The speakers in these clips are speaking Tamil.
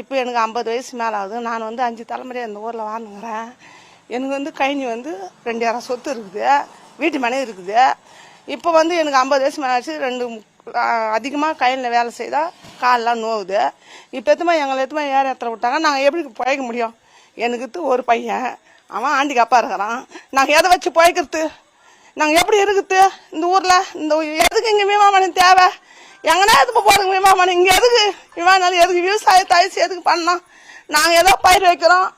இப்போ எனக்கு ஐம்பது வயசு மேலே ஆகுது. நான் வந்து அஞ்சு தலைமுறையாக இந்த ஊரில் வாழ்ந்துங்கிறேன் எனக்கு வந்து கழிஞ்சி வந்து ரெண்டு இடம் சொத்து இருக்குது. வீட்டு மனை இருக்குது. இப்போ வந்து எனக்கு ஐம்பது வயசு மேலே ஆச்சு. ரெண்டு அதிகமாக கையில் வேலை செய்தால் காலெல்லாம் நோவுது. இப்போ எத்துமா எங்களை எத்துமா ஏற இடத்துல விட்டாங்க? நாங்கள் எப்படி பிழைக்க முடியும்? எனக்கு ஒரு பையன். அவன் ஆண்டிக்கு அப்பா இருக்கிறான். நாங்கள் எதை வச்சு பிழைக்கிறது? நாங்கள் எப்படி இருக்குது இந்த ஊரில்? இந்த எதுக்கு இங்கே விமானம் தேவை? எங்கன்னா எதுக்கு போடுங்க விமானம் இங்கே எதுக்கு? விமானம் எதுக்கு விவசாயத்தை அழிச்சு எதுக்கு பண்ணோம் நாங்கள் ஏதோ பயிர் வைக்கிறோம்.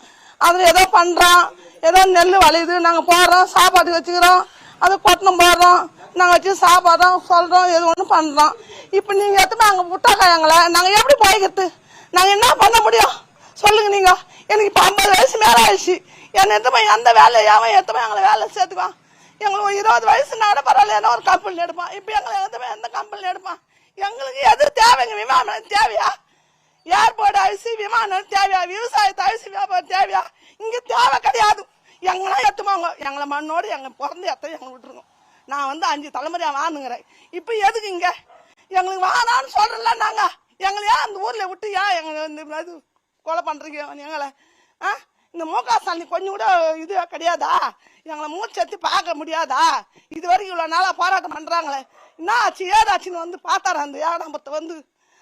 அதில் ஏதோ பண்ணுறோம் ஏதோ நெல் வளையுது நாங்கள் போடுறோம் சாப்பாடு வச்சுக்கிறோம். அது கொட்டணும் போடுறோம். நாங்கள் வச்சு சாப்பாடுறோம் சொல்கிறோம் எது ஒன்று பண்ணுறோம் இப்போ நீங்கள் எத்தனை அங்கே விட்டாக்கா எங்களை நாங்கள் எப்படி போய்க்கிறது? நாங்கள் என்ன பண்ண முடியும்? சொல்லுங்க நீங்கள் எனக்கு இப்போ ஐம்பது வயசு மேலே ஆயிடுச்சு. என்னை எத்தனை எந்த வேலையை அவன் எத்தனை எங்களை வேலை சேர்த்துக்குவான் எங்களுக்கு இருபது வயசுனால பரவாயில்ல ஏன்னா ஒரு கம்பெனி எடுப்பான். இப்போ எங்களை எந்த எந்த கம்பெனி எடுப்பான்? எங்களுக்கு எது தேவைங்க? விமானம் தேவையா? ஏர்போர்ட் அரிசி விமானம் தேவையா? விவசாயத்தை அரிசி வியாபாரம் தேவையா? இங்கே தேவை கிடையாது. எங்களாம் எத்துமாங்க எங்களை மண்ணோடு எங்கள் பிறந்து எத்த எங்களை விட்டுருங்க நான் வந்து அஞ்சு தலைமுறையாக வாழ்ந்துங்கிறேன். இப்போ எதுக்கு இங்கே? எங்களுக்கு வானான்னு சொல்கிறல நாங்கள் எங்களை ஏன் அந்த ஊரில் விட்டு ஏன் எங்களை இந்த இது கொலை பண்ணுறீங்க எங்களை ஆ? இந்த மூக்கா சாமி கொஞ்சம் கூட இது கிடையாதா? எங்களை மூச்செத்தி பார்க்க முடியாதா? இது வரைக்கும் இவ்வளோ நாளாக போராட்டம் பண்ணுறாங்களே என்ன ஆச்சு? ஏதாச்சுன்னு வந்து பார்த்தாரு அந்த ஏடாம்பத்தை வந்து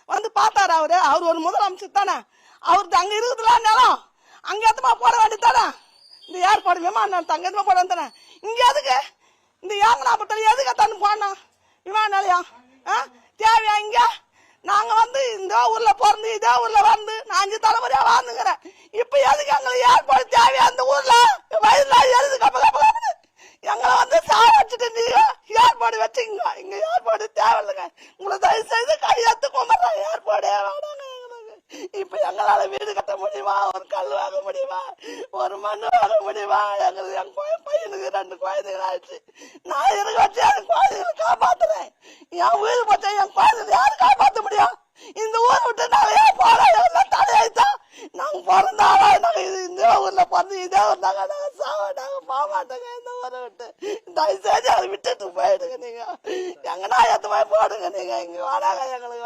வந்து பார்த்தாரு அவரு? அவர் ஒரு முதலமைச்சர் தானே. அவருக்கு அங்கே இருக்குதுல நிலம். அங்கே எத்தமா போட வேண்டியது தானே? இந்த ஏற்பாடு விமானம் அங்கே எத்தமா போட தானே? இங்கே எதுக்கு? இந்த ஏங்கனாப்பட்டில் எதுக்கு தண்ணி போனோம் விமான நிலையம். ஆ? தேவையா இங்கே? நாங்கள் வந்து இந்த ஊரில் பிறந்து இதே ஊரில் வந்து நான் அஞ்சு தலைமுறையாக வாழ்ந்துக்கிறேன். இப்போ எதுக்கு எங்களுக்கு ஏற்பாடு தேவையா அந்த ஊரில்? வயதுல எழுது கப்ப கப்ப கப்பன்னு. எங்களை வந்து சாவடிச்சுட்டு நீங்க ஏற்பாடு வச்சுங்க இங்க ஏற்பாடு தயவு செய்து கையெழுத்து கும்பிட்றேன் ஏற்பாடே வேணாங்க எங்களுக்கு இப்ப எங்களால வீடு கட்ட முடியுமா ஒரு கல் வாங்க முடியுமா ஒரு மண் வாங்க முடியுமா எங்களுக்கு என் குழ- பையனுக்கு ரெண்டு குழந்தைகள் ஆயிடுச்சு நான் இருக்க வச்சு என் குழந்தைகளை காப்பாத்துறேன் என் உயிர் பச்சை என் குழந்தைகளை யாரும் காப்பாத்த முடியும் இந்த ஊரை விட்டு நாங்க ஏன் போறோம் எல்லாம் தடையாயிட்டா நாங்க பிறந்தாலும் நாங்க இது இந்த ஊர்ல பிறந்து இதே ஊர் நாங்க சாவாட்டாங்க சாவ இந்த ஊரை விட்டு. தயவு செஞ்சு அதை விட்டுட்டு போயிடுங்க நீங்க. எங்கன்னா எத்த போடுங்க நீங்க. இங்க வராங்க எங்களுக்கு